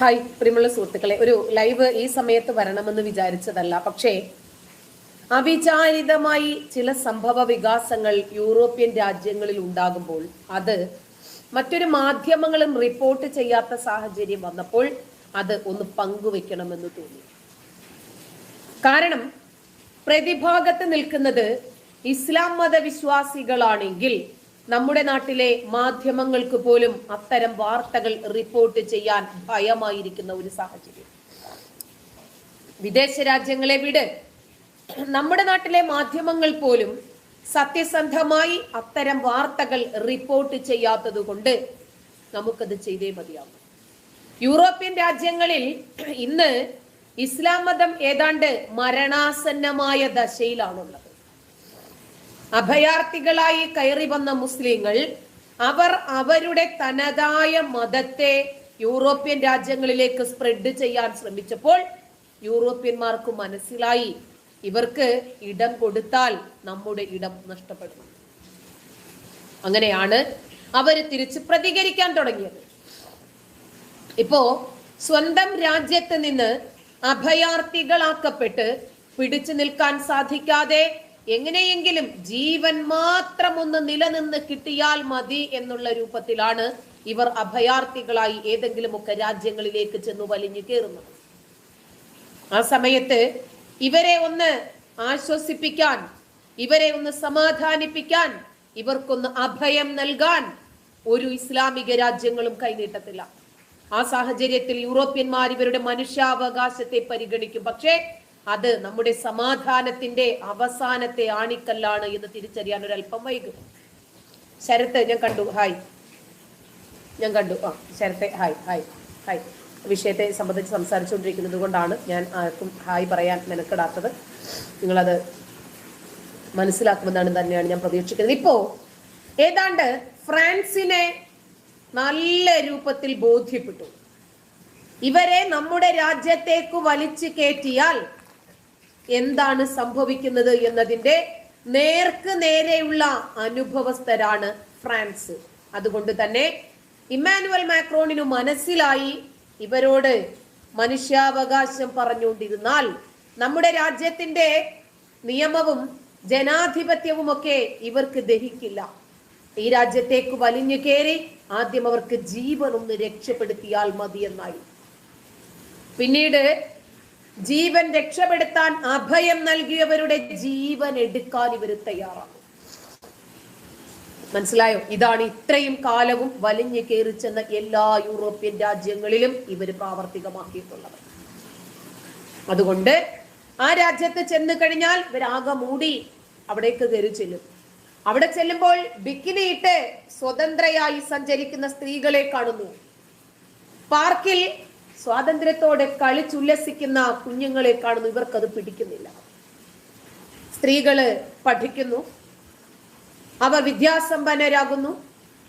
Hi പ്രിയമുള്ള സുഹൃത്തുക്കളെ. ഒരു ലൈവ് ഈ സമയത്ത് വരണമെന്ന് വിചാരിച്ചതല്ല. പക്ഷേ അവിചാരിതമായി ചില സംഭവ വികാസങ്ങൾ യൂറോപ്യൻ രാജ്യങ്ങളിൽ ഉണ്ടാകുമ്പോൾ അത് മറ്റൊരു മാധ്യമങ്ങളും റിപ്പോർട്ട് ചെയ്യാത്ത സാഹചര്യം വന്നപ്പോൾ അത് ഒന്ന് പങ്കുവെക്കണമെന്ന് തോന്നി. കാരണം പ്രതിഭാഗത്ത് നിൽക്കുന്നത് ഇസ്ലാം മതവിശ്വാസികളാണെങ്കിൽ നമ്മുടെ നാട്ടിലെ മാധ്യമങ്ങൾക്ക് പോലും അത്തരം വാർത്തകൾ റിപ്പോർട്ട് ചെയ്യാൻ ഭയമായിരിക്കുന്ന ഒരു സാഹചര്യം. വിദേശ രാജ്യങ്ങളെ വിട് നമ്മുടെ നാട്ടിലെ മാധ്യമങ്ങൾ പോലും സത്യസന്ധമായി അത്തരം വാർത്തകൾ റിപ്പോർട്ട് ചെയ്യാത്തത് കൊണ്ട് നമുക്കത് ചെയ്തേ മതിയാവും. യൂറോപ്യൻ രാജ്യങ്ങളിൽ ഇന്ന് ഇസ്ലാം മതം ഏതാണ്ട് മരണാസന്നമായ ദശയിലാണുള്ളത്. അഭയാർത്ഥികളായി കയറി വന്ന മുസ്ലിങ്ങൾ അവർ അവരുടെ തനതായ മതത്തെ യൂറോപ്യൻ രാജ്യങ്ങളിലേക്ക് സ്പ്രെഡ് ചെയ്യാൻ ശ്രമിച്ചപ്പോൾ യൂറോപ്യന്മാർക്ക് മനസ്സിലായി ഇവർക്ക് ഇടം കൊടുത്താൽ നമ്മുടെ ഇടം നഷ്ടപ്പെടും. അങ്ങനെയാണ് അവർ തിരിച്ച് പ്രതികരിക്കാൻ തുടങ്ങിയത്. ഇപ്പോ സ്വന്തം രാജ്യത്ത് നിന്ന് അഭയാർത്ഥികളാക്കപ്പെട്ട് പിടിച്ചു നിൽക്കാൻ സാധിക്കാതെ എങ്ങനെയെങ്കിലും ജീവൻ മാത്രം ഒന്ന് നിലനിന്ന് കിട്ടിയാൽ മതി എന്നുള്ള രൂപത്തിലാണ് ഇവർ അഭയാർത്ഥികളായി ഏതെങ്കിലുമൊക്കെ രാജ്യങ്ങളിലേക്ക് ചെന്ന് വലിഞ്ഞു കയറുന്നത്. ആ സമയത്ത് ഇവരെ ഒന്ന് ആശ്വസിപ്പിക്കാൻ ഇവരെ ഒന്ന് സമാധാനിപ്പിക്കാൻ ഇവർക്കൊന്ന് അഭയം നൽകാൻ ഒരു ഇസ്ലാമിക രാജ്യങ്ങളും കൈനീട്ടത്തില്ല. ആ സാഹചര്യത്തിൽ യൂറോപ്യന്മാർ ഇവരുടെ മനുഷ്യാവകാശത്തെ പരിഗണിക്കും. പക്ഷേ അത് നമ്മുടെ സമാധാനത്തിന്റെ അവസാനത്തെ ആണിക്കല്ലാണ് എന്ന് തിരിച്ചറിയാൻ ഒരു അല്പം വൈകും. ശരത്ത് ഞാൻ കണ്ടു. ഹായ്. ഞാൻ കണ്ടു. ആ ശരത്തെ ഹായ് ഹായ് ഹായ്. വിഷയത്തെ സംബന്ധിച്ച് സംസാരിച്ചുകൊണ്ടിരിക്കുന്നത് കൊണ്ടാണ് ഞാൻ ആർക്കും ഹായ് പറയാൻ മെനക്കെടാത്തത്. നിങ്ങളത് മനസ്സിലാക്കുമെന്നാണ് തന്നെയാണ് ഞാൻ പ്രതീക്ഷിക്കുന്നത്. ഇപ്പോ ഏതാണ്ട് ഫ്രാൻസിനെ നല്ല രൂപത്തിൽ ബോധ്യപ്പെട്ടു. ഇവരെ നമ്മുടെ രാജ്യത്തേക്ക് വലിച്ചു കയറ്റിയാൽ എന്താണ് സംഭവിക്കുന്നത് എന്നതിന്റെ നേർക്ക് നേരെയുള്ള അനുഭവസ്ഥരാണ് ഫ്രാൻസ്. അതുകൊണ്ട് തന്നെ ഇമ്മാനുവൽ മാക്രോണിനു മനസ്സിലായി ഇവരോട് മനുഷ്യാവകാശം പറഞ്ഞുകൊണ്ടിരുന്നാൽ നമ്മുടെ രാജ്യത്തിന്റെ നിയമവും ജനാധിപത്യവും ഒക്കെ ഇവർക്ക് ദഹിക്കില്ല. ഈ രാജ്യത്തേക്ക് വലിഞ്ഞു കയറി ആദ്യം അവർക്ക് ജീവൻ ഒന്ന് രക്ഷപ്പെടുത്തിയാൽ മതിയെന്നായി. പിന്നീട് ജീവൻ രക്ഷപ്പെടുത്താൻ അഭയം നൽകിയവരുടെ ജീവൻ എടുക്കാൻ ഇവർ തയ്യാറാകും മനസ്സിലായോ? ഇതാണ് ഇത്രയും കാലവും വലിഞ്ഞു കയറി ചെന്ന എല്ലാ യൂറോപ്യൻ രാജ്യങ്ങളിലും ഇവർ പ്രാവർത്തികമാക്കിയിട്ടുള്ളത്. അതുകൊണ്ട് ആ രാജ്യത്ത് ചെന്ന് കഴിഞ്ഞാൽ ഇവരാകെ മൂടി അവിടേക്ക് കയറി ചെല്ലും. അവിടെ ചെല്ലുമ്പോൾ ബിക്കിനിയിട്ട് സ്വതന്ത്രയായി സഞ്ചരിക്കുന്ന സ്ത്രീകളെ കാണുന്നു. പാർക്കിൽ സ്വാതന്ത്ര്യത്തോടെ കളിച്ചുല്ലസിക്കുന്ന കുഞ്ഞുങ്ങളെ കാണുന്നു. ഇവർക്കത് പിടിക്കുന്നില്ല. സ്ത്രീകൾ പഠിക്കുന്നു. അവർ വിദ്യാസമ്പന്നരാകുന്നു.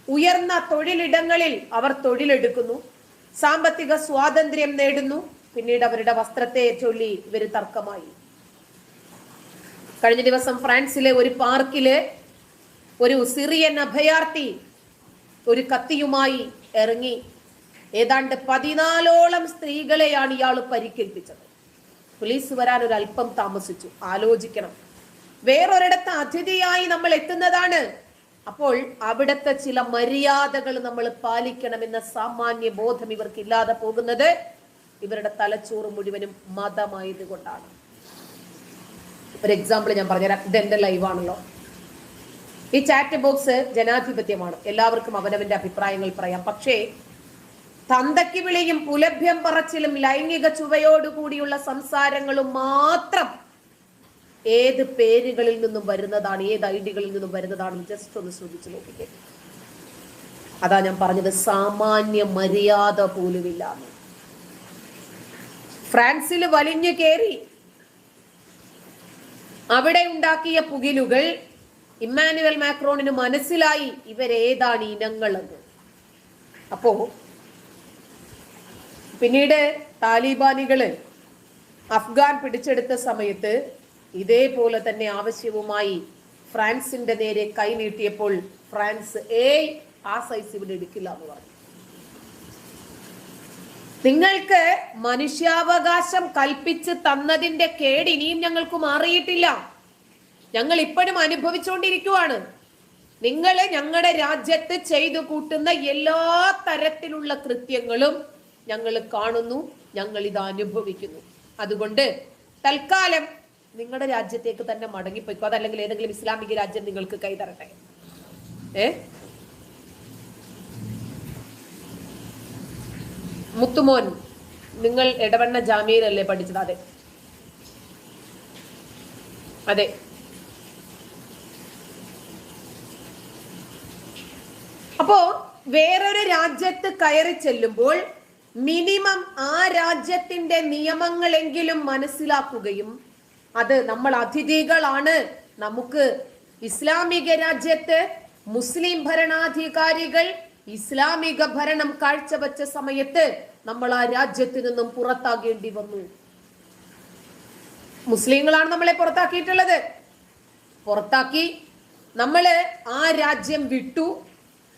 ഉയർന്ന തൊഴിലിടങ്ങളിൽ അവർ തൊഴിലെടുക്കുന്നു. സാമ്പത്തിക സ്വാതന്ത്ര്യം നേടുന്നു. പിന്നീട് അവരുടെ വസ്ത്രത്തെ ചൊല്ലി ഇവർ തർക്കമായി. കഴിഞ്ഞ ദിവസം ഫ്രാൻസിലെ ഒരു പാർക്കിൽ ഒരു സിറിയൻ അഭയാർത്ഥി ഒരു കത്തിയുമായി ഇറങ്ങി. ഏതാണ്ട് പതിനാലോളം സ്ത്രീകളെയാണ് ഇയാൾ പരിക്കേൽപ്പിച്ചത്. പോലീസ് വരാൻ ഒരു അല്പം താമസിച്ചു. ആലോചിക്കണം. വേറൊരിടത്ത് അതിഥിയായി നമ്മൾ എത്തുന്നതാണ്. അപ്പോൾ അവിടുത്തെ ചില മര്യാദകൾ നമ്മൾ പാലിക്കണമെന്ന സാമാന്യ ബോധം ഇവർക്ക് ഇല്ലാതെ പോകുന്നത് ഇവരുടെ തലച്ചോറ് മുഴുവനും മതമായത് കൊണ്ടാണ് ഒരു എക്സാമ്പിൾ ഞാൻ പറഞ്ഞുതരാം. ഇതെന്റെ ലൈവാണല്ലോ ഈ ചാറ്റ് ബോക്സ് ജനാധിപത്യമാണ്. എല്ലാവർക്കും അവനവന്റെ അഭിപ്രായങ്ങൾ പറയാം. പക്ഷേ തന്തയ്ക്ക് വിളിയും പുലഭ്യം പറച്ചിലും ലൈംഗിക ചുവയോടുകൂടിയുള്ള സംസാരങ്ങളും മാത്രം ഏത് പേരുകളിൽ നിന്നും വരുന്നതാണ് ഏത് ഐഡികളിൽ നിന്നും വരുന്നതാണെന്ന് ജസ്റ്റ് ഒന്ന് ശ്രദ്ധിച്ചു നോക്കിക്കേ. അതാ ഞാൻ പറഞ്ഞത് സാമാന്യ മര്യാദ പോലുമില്ല ഫ്രാൻസിൽ വലിഞ്ഞു കയറി അവിടെ ഉണ്ടാക്കിയ പുകിലുകൾ ഇമ്മാനുവൽ മാക്രോണിന് മനസ്സിലായി ഇവരേതാണ് ഇനങ്ങളെന്ന്. അപ്പോ പിന്നീട് താലിബാനികൾ അഫ്ഗാൻ പിടിച്ചെടുത്ത സമയത്ത് ഇതേപോലെ തന്നെ ആവശ്യവുമായി ഫ്രാൻസിന്റെ നേരെ കൈനീട്ടിയപ്പോൾ ഫ്രാൻസ് ഏ ആ സൈസ് ഇവിടെ എടുക്കില്ല എന്ന് പറഞ്ഞു. നിങ്ങൾക്ക് മനുഷ്യാവകാശം കൽപ്പിച്ച് തന്നതിന്റെ കേട് ഇനിയും ഞങ്ങൾക്ക് മാറിയിട്ടില്ല. ഞങ്ങൾ ഇപ്പോഴും അനുഭവിച്ചുകൊണ്ടിരിക്കുവാണ്. നിങ്ങൾ ഞങ്ങളുടെ രാജ്യത്ത് ചെയ്തു കൂട്ടുന്ന എല്ലാ തരത്തിലുള്ള കൃത്യങ്ങളും ഞങ്ങൾ കാണുന്നു ഞങ്ങൾ ഇത് അനുഭവിക്കുന്നു. അതുകൊണ്ട് തൽക്കാലം നിങ്ങളുടെ രാജ്യത്തേക്ക് തന്നെ മടങ്ങിപ്പോയിക്കോ? അതല്ലെങ്കിൽ ഏതെങ്കിലും ഇസ്ലാമിക രാജ്യം നിങ്ങൾക്ക് കൈതരട്ടെ ഏ? മുത്തുമോൻ നിങ്ങൾ ഇടവണ്ണ ജാമ്യയിലല്ലേ പഠിച്ചത്? അതെ. അതെ. അപ്പോ വേറൊരു രാജ്യത്ത് കയറി ചെല്ലുമ്പോൾ മിനിമം ആ രാജ്യത്തിന്റെ നിയമങ്ങളെങ്കിലും മനസ്സിലാക്കുകയും അത് നമ്മൾ അതിഥികളാണ്. നമുക്ക് ഇസ്ലാമിക രാജ്യത്ത് മുസ്ലിം ഭരണാധികാരികൾ ഇസ്ലാമിക ഭരണം കാഴ്ചവെച്ച സമയത്ത് നമ്മൾ ആ രാജ്യത്ത് നിന്നും പുറത്താകേണ്ടി വന്നു. മുസ്ലിങ്ങളാണ് നമ്മളെ പുറത്താക്കിയിട്ടുള്ളത്. പുറത്താക്കി നമ്മൾ ആ രാജ്യം വിട്ടു.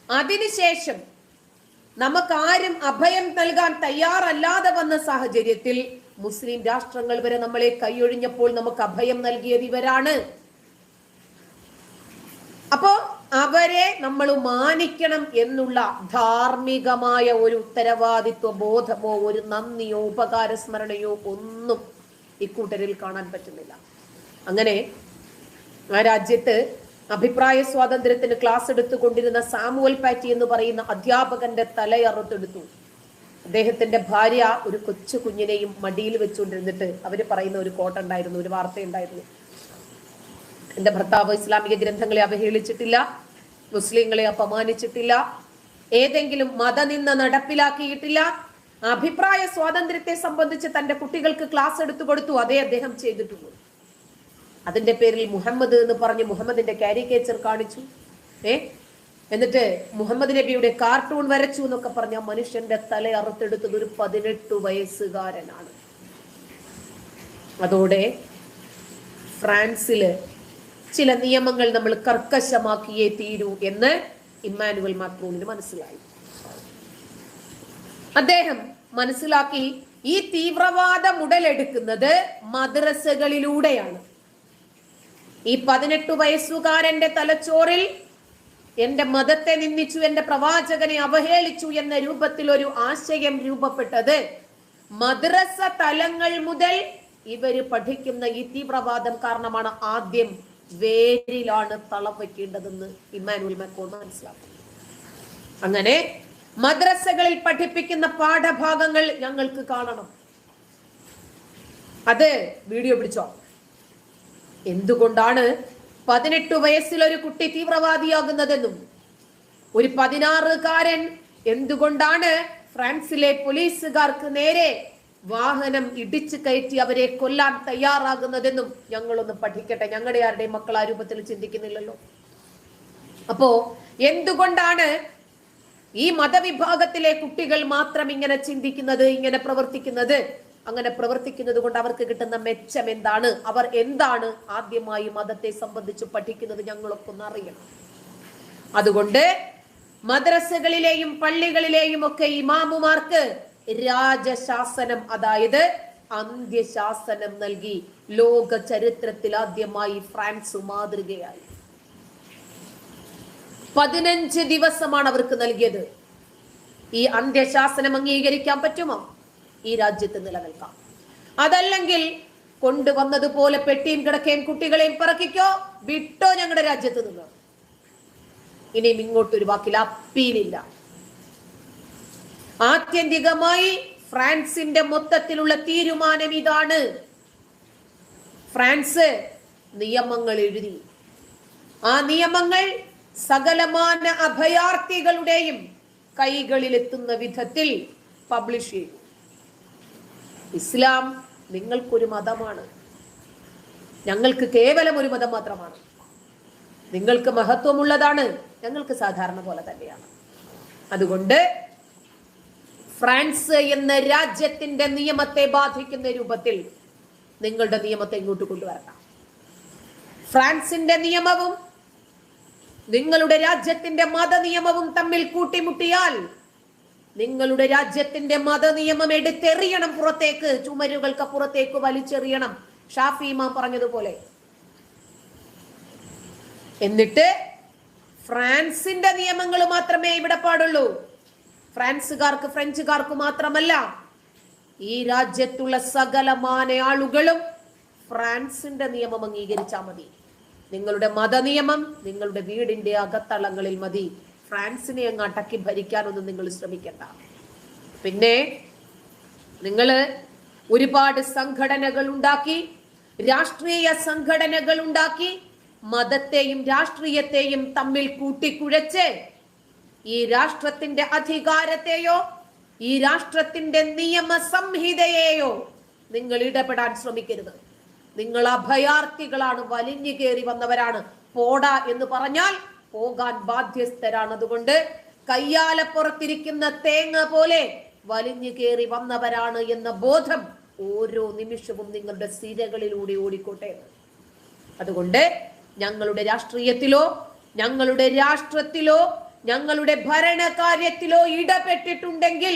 അതിനുശേഷം നമുക്ക് ആരും അഭയം നൽകാൻ തയ്യാറല്ലാതെ വന്ന സാഹചര്യത്തിൽ മുസ്ലിം രാഷ്ട്രങ്ങൾ വരെ നമ്മളെ കൈയൊഴിഞ്ഞപ്പോൾ നമുക്ക് അഭയം നൽകിയത് ഇവരാണ്. അപ്പോ അവരെ നമ്മൾ മാനിക്കണം എന്നുള്ള ധാർമ്മികമായ ഒരു ഉത്തരവാദിത്വ ബോധമോ ഒരു നന്ദിയോ ഉപകാര സ്മരണയോ ഒന്നും ഇക്കൂട്ടരിൽ കാണാൻ പറ്റുന്നില്ല. അങ്ങനെ ആ രാജ്യത്ത് അഭിപ്രായ സ്വാതന്ത്ര്യത്തിന് ക്ലാസ് എടുത്തുകൊണ്ടിരുന്ന സാമുവൽ പാറ്റി എന്ന് പറയുന്ന അധ്യാപകന്റെ തലയറുത്തെടുത്തു. അദ്ദേഹത്തിന്റെ ഭാര്യ ഒരു കൊച്ചു കുഞ്ഞിനെയും മടിയിൽ വെച്ചുകൊണ്ടിരുന്നിട്ട് അവർ പറയുന്ന ഒരു കോട്ട ഉണ്ടായിരുന്നു ഒരു വാർത്ത ഉണ്ടായിരുന്നു. എന്റെ ഭർത്താവ് ഇസ്ലാമിക ഗ്രന്ഥങ്ങളെ അവഹേളിച്ചിട്ടില്ല മുസ്ലിങ്ങളെ അപമാനിച്ചിട്ടില്ല ഏതെങ്കിലും മതനിന്ന നടപ്പിലാക്കിയിട്ടില്ല. അഭിപ്രായ സ്വാതന്ത്ര്യത്തെ സംബന്ധിച്ച് തന്റെ കുട്ടികൾക്ക് ക്ലാസ് എടുത്തു കൊടുത്തു അതേ അദ്ദേഹം ചെയ്തിട്ടുള്ളൂ. അതിന്റെ പേരിൽ മുഹമ്മദ് എന്ന് പറഞ്ഞ് മുഹമ്മദിന്റെ കാരിക്കേച്ചർ കാണിച്ചു. ഏ? എന്നിട്ട് മുഹമ്മദ് നബിയുടെ കാർട്ടൂൺ വരച്ചു എന്നൊക്കെ പറഞ്ഞ മനുഷ്യന്റെ തല അറുത്തെടുത്തത് ഒരു പതിനെട്ട് വയസ്സുകാരനാണ്. അതോടെ ഫ്രാൻസിൽ ചില നിയമങ്ങൾ നമ്മൾ കർക്കശമാക്കിയേ തീരൂ എന്ന് ഇമ്മാനുവൽ മാക്രോണിന് മനസ്സിലായി. അദ്ദേഹം മനസ്സിലാക്കി ഈ തീവ്രവാദം ഉടലെടുക്കുന്നത് മദ്രസകളിലൂടെയാണ്. ഈ പതിനെട്ട് വയസ്സുകാരന്റെ തലച്ചോറിൽ എന്റെ മതത്തെ നിന്ദിച്ചു എന്റെ പ്രവാചകനെ അവഹേളിച്ചു എന്ന രൂപത്തിൽ ഒരു ആശയം രൂപപ്പെട്ടത്. മദ്രസ തലങ്ങൾ മുതൽ ഇവർ പഠിക്കുന്ന ഈ തീവ്രവാദം കാരണമാണ് ആദ്യം വേരിലാണ് തളം വയ്ക്കേണ്ടതെന്ന് ഇമ്മാനുവൽ മാക്രോൺ മനസ്സിലാക്കും അങ്ങനെ മദ്രസകളിൽ പഠിപ്പിക്കുന്ന പാഠഭാഗങ്ങൾ ഞങ്ങൾക്ക് കാണണം. അത് വീഡിയോ പിടിച്ചോ? എന്തുകൊണ്ടാണ് പതിനെട്ട് വയസ്സിൽ ഒരു കുട്ടി തീവ്രവാദിയാകുന്നതെന്നും ഒരു പതിനാറുകാരൻ എന്തുകൊണ്ടാണ് ഫ്രാൻസിലെ പോലീസുകാർക്ക് നേരെ വാഹനം ഇടിച്ചു കയറ്റി അവരെ കൊല്ലാൻ തയ്യാറാകുന്നതെന്നും ഞങ്ങളൊന്ന് പഠിക്കട്ടെ. ഞങ്ങളുടെ ആരുടെയും മക്കൾ ആ രൂപത്തിൽ ചിന്തിക്കുന്നില്ലല്ലോ. അപ്പോ എന്തുകൊണ്ടാണ് ഈ മതവിഭാഗത്തിലെ കുട്ടികൾ മാത്രം ഇങ്ങനെ ചിന്തിക്കുന്നത് ഇങ്ങനെ പ്രവർത്തിക്കുന്നത്? അങ്ങനെ പ്രവർത്തിക്കുന്നത് കൊണ്ട് അവർക്ക് കിട്ടുന്ന മെച്ചം എന്താണ്? അവർ എന്താണ് ആദ്യമായി മതത്തെ സംബന്ധിച്ച് പഠിക്കുന്നത് ഞങ്ങളൊക്കെ ഒന്ന് അറിയണം. അതുകൊണ്ട് മദ്രസകളിലെയും പള്ളികളിലെയും ഒക്കെ ഇമാമുമാർക്ക് രാജശാസനം അതായത് അന്ത്യശാസനം നൽകി ലോക ചരിത്രത്തിൽ ആദ്യമായി ഫ്രാൻസ് മാതൃകയായി. പതിനഞ്ച് ദിവസമാണ് അവർക്ക് നൽകിയത്. ഈ അന്ത്യശാസനം അംഗീകരിക്കാൻ പറ്റുമോ? ഈ രാജ്യത്ത് നിലനിൽക്കാം. അതല്ലെങ്കിൽ കൊണ്ടുവന്നതുപോലെ പെട്ടിയും കിടക്കയും കുട്ടികളെയും പിറക്കിക്കോ വിട്ടോ ഞങ്ങളുടെ രാജ്യത്ത് നിന്ന്. ഇനിയും ഇങ്ങോട്ടൊരു വാക്കിൽ അപ്പീലില്ല. ആത്യന്തികമായി ഫ്രാൻസിന്റെ മൊത്തത്തിലുള്ള തീരുമാനം ഇതാണ്. ഫ്രാൻസ് നിയമങ്ങൾ എഴുതി. ആ നിയമങ്ങൾ സകലമാന അഭയാർത്ഥികളുടെയും കൈകളിലെത്തുന്ന വിധത്തിൽ പബ്ലിഷ് ചെയ്തു. ഇസ്ലാം നിങ്ങൾക്കൊരു മതമാണ്. ഞങ്ങൾക്ക് കേവലം ഒരു മതം മാത്രമാണ്. നിങ്ങൾക്ക് മഹത്വമുള്ളതാണ്. ഞങ്ങൾക്ക് സാധാരണ പോലെ തന്നെയാണ്. അതുകൊണ്ട് ഫ്രാൻസ് എന്ന രാജ്യത്തിന്റെ നിയമത്തെ ബാധിക്കുന്ന രൂപത്തിൽ നിങ്ങളുടെ നിയമത്തെ ഇങ്ങോട്ട് കൊണ്ടുവരണം. ഫ്രാൻസിന്റെ നിയമവും നിങ്ങളുടെ രാജ്യത്തിന്റെ മത നിയമവും തമ്മിൽ കൂട്ടിമുട്ടിയാൽ നിങ്ങളുടെ രാജ്യത്തിന്റെ മതനിയമം എടുത്തെറിയണം പുറത്തേക്ക് ചുമരുകൾക്ക് പുറത്തേക്ക് വലിച്ചെറിയണം. ഷാഫി ഇമാം പറഞ്ഞതുപോലെ. എന്നിട്ട് ഫ്രാൻസിന്റെ നിയമങ്ങൾ മാത്രമേ ഇവിടെ പാടുള്ളൂ. ഫ്രാൻസുകാർക്ക് ഫ്രഞ്ചുകാർക്ക് മാത്രമല്ല ഈ രാജ്യത്തുള്ള സകലമാന ആളുകളും ഫ്രാൻസിന്റെ നിയമം അംഗീകരിച്ചാൽ മതി. നിങ്ങളുടെ മതനിയമം നിങ്ങളുടെ വീടിന്റെ അകത്തളങ്ങളിൽ മതി. ഫ്രാൻസിനെ അങ്ങ് അടക്കി ഭരിക്കാനൊന്നും നിങ്ങൾ ശ്രമിക്കണ്ട. പിന്നെ നിങ്ങൾ ഒരുപാട് സംഘടനകൾ ഉണ്ടാക്കി രാഷ്ട്രീയ സംഘടനകൾ ഉണ്ടാക്കി മതത്തെയും രാഷ്ട്രീയത്തെയും തമ്മിൽ കൂട്ടിക്കുഴച്ച് ഈ രാഷ്ട്രത്തിന്റെ അധികാരത്തെയോ ഈ രാഷ്ട്രത്തിന്റെ നിയമ സംഹിതയെയോ നിങ്ങൾ ഇടപെടാൻ ശ്രമിക്കരുത്. നിങ്ങൾ അഭയാർത്ഥികളാണ് വലിഞ്ഞു കയറി വന്നവരാണ്. പോടാ എന്ന് പറഞ്ഞാൽ പോകാൻ ബാധ്യസ്ഥരാണ് അതുകൊണ്ട് കയ്യാലപ്പുറത്തിരിക്കുന്ന തേങ്ങ പോലെ വലിഞ്ഞു കയറി വന്നവരാണ് എന്ന ബോധം ഓരോ നിമിഷവും നിങ്ങളുടെ സിരകളിലൂടെ ഓടിക്കോട്ടെ. അതുകൊണ്ട് ഞങ്ങളുടെ രാഷ്ട്രീയത്തിലോ ഞങ്ങളുടെ രാഷ്ട്രത്തിലോ ഞങ്ങളുടെ ഭരണകാര്യത്തിലോ ഇടപെട്ടിട്ടുണ്ടെങ്കിൽ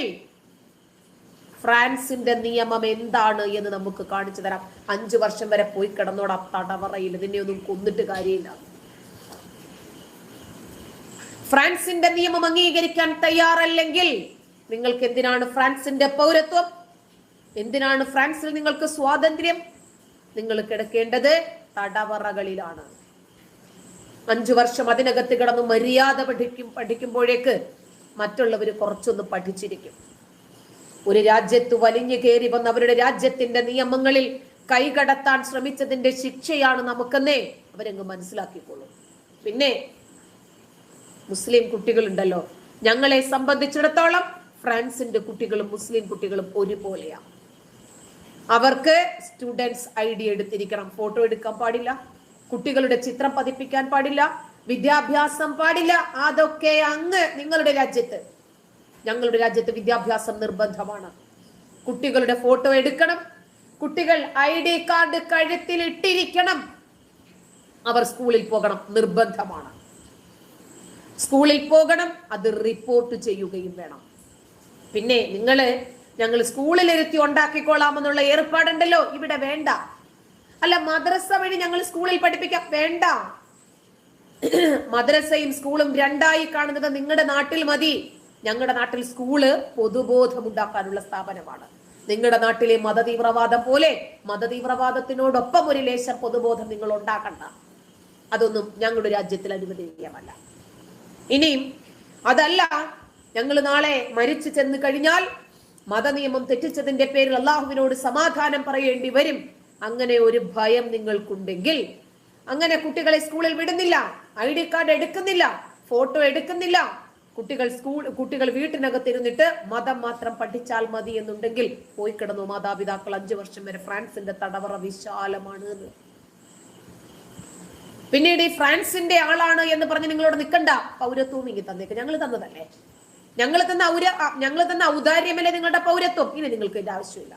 ഫ്രാൻസിന്റെ നിയമം എന്താണ് എന്ന് നമുക്ക് കാണിച്ചു തരാം. അഞ്ചു വർഷം വരെ പോയി കിടന്നോടാ തടവറയിൽ. ഇതിനെ ഒന്നും കൊന്നിട്ട് കാര്യമില്ല. ഫ്രാൻസിന്റെ നിയമം അംഗീകരിക്കാൻ തയ്യാറല്ലെങ്കിൽ നിങ്ങൾക്ക് എന്തിനാണ് ഫ്രാൻസിന്റെ പൗരത്വം? എന്തിനാണ് ഫ്രാൻസിൽ നിങ്ങൾക്ക് സ്വാതന്ത്ര്യം? നിങ്ങൾ കിടക്കേണ്ടത് തടവറകളിലാണ്. അഞ്ചു വർഷം അതിനകത്ത് കിടന്ന് മര്യാദ പഠിക്കും പഠിക്കുമ്പോഴേക്ക് മറ്റുള്ളവർ കുറച്ചൊന്ന് പഠിച്ചിരിക്കും. ഒരു രാജ്യത്ത് വലിഞ്ഞു കയറി വന്ന് അവരുടെ രാജ്യത്തിന്റെ നിയമങ്ങളിൽ കൈകടത്താൻ ശ്രമിച്ചതിന്റെ ശിക്ഷയാണ് നമുക്കെന്നേ അവരങ്ങ് മനസ്സിലാക്കിക്കോളും. പിന്നെ മുസ്ലിം കുട്ടികളുണ്ടല്ലോ. ഞങ്ങളെ സംബന്ധിച്ചിടത്തോളം ഫ്രാൻസിന്റെ കുട്ടികളും മുസ്ലിം കുട്ടികളും ഒരുപോലെയാണ് അവർക്ക് സ്റ്റുഡൻസ് ഐ ഡി എടുത്തിരിക്കണം. ഫോട്ടോ എടുക്കാൻ പാടില്ല. കുട്ടികളുടെ ചിത്രം പതിപ്പിക്കാൻ പാടില്ല. വിദ്യാഭ്യാസം പാടില്ല. അതൊക്കെ അങ്ങ് നിങ്ങളുടെ രാജ്യത്ത്. ഞങ്ങളുടെ രാജ്യത്ത് വിദ്യാഭ്യാസം നിർബന്ധമാണ്. കുട്ടികളുടെ ഫോട്ടോ എടുക്കണം. കുട്ടികൾ ഐ ഡി കാർഡ് കഴുത്തിൽ ഇട്ടിരിക്കണം അവർ സ്കൂളിൽ പോകണം. നിർബന്ധമാണ്. സ്കൂളിൽ പോകണം അത് റിപ്പോർട്ട് ചെയ്യുകയും വേണം. പിന്നെ നിങ്ങൾ ഞങ്ങൾ സ്കൂളിലിരുത്തി ഉണ്ടാക്കിക്കോളാമെന്നുള്ള ഏർപ്പാടുണ്ടല്ലോ? ഇവിടെ വേണ്ട. അല്ല മദ്രസ വഴി ഞങ്ങൾ സ്കൂളിൽ പഠിപ്പിക്കാം. വേണ്ട. മദ്രസയും സ്കൂളും രണ്ടായി കാണുന്നത് നിങ്ങളുടെ നാട്ടിൽ മതി. ഞങ്ങളുടെ നാട്ടിൽ സ്കൂൾ പൊതുബോധമുണ്ടാക്കാനുള്ള സ്ഥാപനമാണ്. നിങ്ങളുടെ നാട്ടിലെ മതതീവ്രവാദം പോലെ മതതീവ്രവാദത്തിനോടൊപ്പം ഒരു ലേശം പൊതുബോധം നിങ്ങൾ ഉണ്ടാക്കണ്ട. അതൊന്നും ഞങ്ങളുടെ രാജ്യത്തിൽ അനുവദനീയമല്ല. ഇനിയും അതല്ല ഞങ്ങൾ നാളെ മരിച്ചു ചെന്ന് കഴിഞ്ഞാൽ മതനിയമം തെറ്റിച്ചതിന്റെ പേരിൽ അള്ളാഹുവിനോട് സമാധാനം പറയേണ്ടി വരും. അങ്ങനെ ഒരു ഭയം നിങ്ങൾക്കുണ്ടെങ്കിൽ അങ്ങനെ കുട്ടികളെ സ്കൂളിൽ വിടുന്നില്ല ഐ ഡി കാർഡ് എടുക്കുന്നില്ല ഫോട്ടോ എടുക്കുന്നില്ല കുട്ടികൾ സ്കൂൾ കുട്ടികൾ വീട്ടിനകത്ത് ഇരുന്നിട്ട് മതം മാത്രം പഠിച്ചാൽ മതി എന്നുണ്ടെങ്കിൽ പോയി കിടന്നു മാതാപിതാക്കൾ അഞ്ചു വർഷം വരെ ഫ്രാൻസിന്റെ തടവറ വിശാലമാണ് എന്ന് പിന്നീട് ഈ ഫ്രാൻസിന്റെ ആളാണ് എന്ന് പറഞ്ഞ് നിങ്ങളോട് നിൽക്കണ്ട പൗരത്വം ഇങ്ങനെ തന്നേക്ക്. ഞങ്ങൾ തന്നതല്ലേ? ഞങ്ങൾ തന്ന ഔര ഞങ്ങൾ തന്ന ഔദാര്യമല്ലേ നിങ്ങളുടെ പൗരത്വം? ഇനി നിങ്ങൾക്ക് ഇതിന്റെ ആവശ്യമില്ല.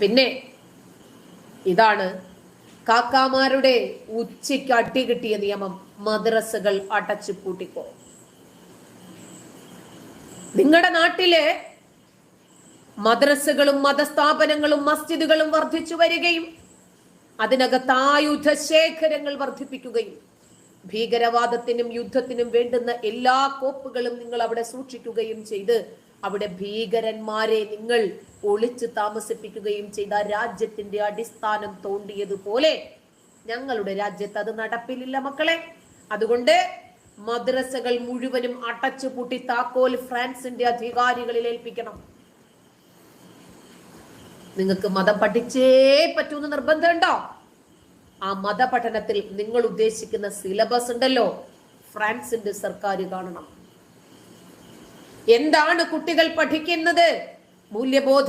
പിന്നെ ഇതാണ് കാക്കാമാരുടെ ഉച്ചയ്ക്ക് അട്ടി കിട്ടിയ നിയമം. മദ്രസകൾ അടച്ചു പൂട്ടിക്കോ. നിങ്ങളുടെ നാട്ടിലെ മദ്രസകളും മതസ്ഥാപനങ്ങളും മസ്ജിദുകളും വർദ്ധിച്ചു വരികയും അതിനകത്ത് ആയുധ ശേഖരങ്ങൾ വർദ്ധിപ്പിക്കുകയും ഭീകരവാദത്തിനും യുദ്ധത്തിനും വേണ്ടുന്ന എല്ലാ കോപ്പുകളും നിങ്ങൾ അവിടെ സൂക്ഷിക്കുകയും ചെയ്ത് അവിടെ ഭീകരന്മാരെ നിങ്ങൾ ഒളിച്ചു താമസിപ്പിക്കുകയും ചെയ്ത രാജ്യത്തിന്റെ അടിസ്ഥാനം തോണ്ടിയതുപോലെ ഞങ്ങളുടെ രാജ്യത്ത് അത് നടപ്പിലില്ല മക്കളെ. അതുകൊണ്ട് മദ്രസകൾ മുഴുവനും അടച്ചുപൂട്ടി താക്കോൽ ഫ്രാൻസിന്റെ അധികാരികളിൽ ഏൽപ്പിക്കണം. നിങ്ങൾക്ക് മതം പഠിച്ചേ പറ്റൂന്ന് നിർബന്ധമുണ്ടോ ആ മതപഠനത്തിൽ നിങ്ങൾ ഉദ്ദേശിക്കുന്ന സിലബസ് ഉണ്ടല്ലോ. ഫ്രാൻസിന്റെ സർക്കാർ കാണണം. എന്താണ് കുട്ടികൾ പഠിക്കുന്നത്? മൂല്യബോധ